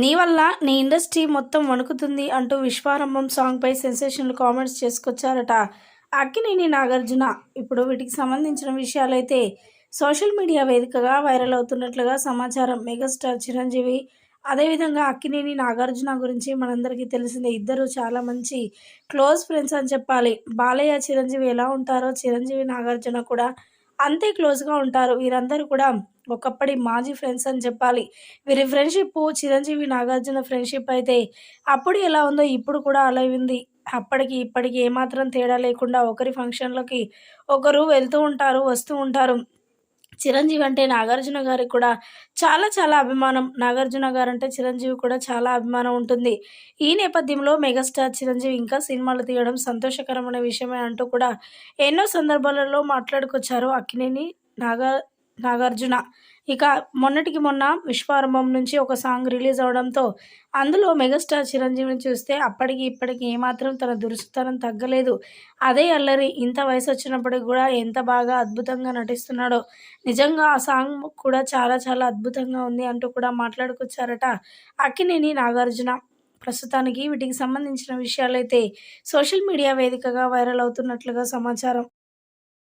నీ వల్ల నీ ఇండస్ట్రీ మొత్తం వణుకుతుంది అంటూ విశ్వారంభం సాంగ్పై సెన్సేషనల్ కామెంట్స్ చేసుకొచ్చారట. అక్కినేని నాగార్జున ఇప్పుడు వీటికి సంబంధించిన విషయాలైతే సోషల్ మీడియా వేదికగా వైరల్ అవుతున్నట్లుగా సమాచారం. మెగాస్టార్ చిరంజీవి అదేవిధంగా అక్కినేని నాగార్జున గురించి మనందరికీ తెలిసిందే. ఇద్దరు చాలా మంచి క్లోజ్ ఫ్రెండ్స్ అని చెప్పాలి. బాలయ్య చిరంజీవి ఎలా ఉంటారో చిరంజీవి నాగార్జున కూడా అంతే క్లోజ్గా ఉంటారు. వీరందరూ కూడా ఒకప్పటి మాజీ ఫ్రెండ్స్ అని చెప్పాలి. వీరి ఫ్రెండ్షిప్ చిరంజీవి నాగార్జున ఫ్రెండ్షిప్ అయితే అప్పుడు ఎలా ఉందో ఇప్పుడు కూడా అలా ఉంది. అప్పటికి ఇప్పటికి ఏమాత్రం తేడా లేకుండా ఒకరి ఫంక్షన్లకి ఒకరు వెళ్తూ ఉంటారు వస్తూ ఉంటారు. చిరంజీవి అంటే నాగార్జున గారికి కూడా చాలా చాలా అభిమానం. నాగార్జున గారు అంటే చిరంజీవి కూడా చాలా అభిమానం ఉంటుంది. ఈ నేపథ్యంలో మెగాస్టార్ చిరంజీవి ఇంకా సినిమాలు తీయడం సంతోషకరమైన విషయమే అంటూ కూడా ఎన్నో సందర్భాలలో మాట్లాడుకొచ్చారు అక్కినేని నాగా నాగార్జున. ఇక మొన్నటికి మొన్న విశ్వారంభం నుంచి ఒక సాంగ్ రిలీజ్ అవడంతో అందులో మెగాస్టార్ చిరంజీవిని చూస్తే అప్పటికి ఇప్పటికి ఏమాత్రం తన దురుసుతనం తగ్గలేదు. అదే అల్లరి ఇంత వయసు వచ్చినప్పటికి కూడా ఎంత బాగా అద్భుతంగా నటిస్తున్నాడో. నిజంగా ఆ సాంగ్ కూడా చాలా చాలా అద్భుతంగా ఉంది అంటూ కూడా మాట్లాడుకొచ్చారట అక్కినేని నాగార్జున. ప్రస్తుతానికి వీటికి సంబంధించిన విషయాలైతే సోషల్ మీడియా వేదికగా వైరల్ అవుతున్నట్లుగా సమాచారం.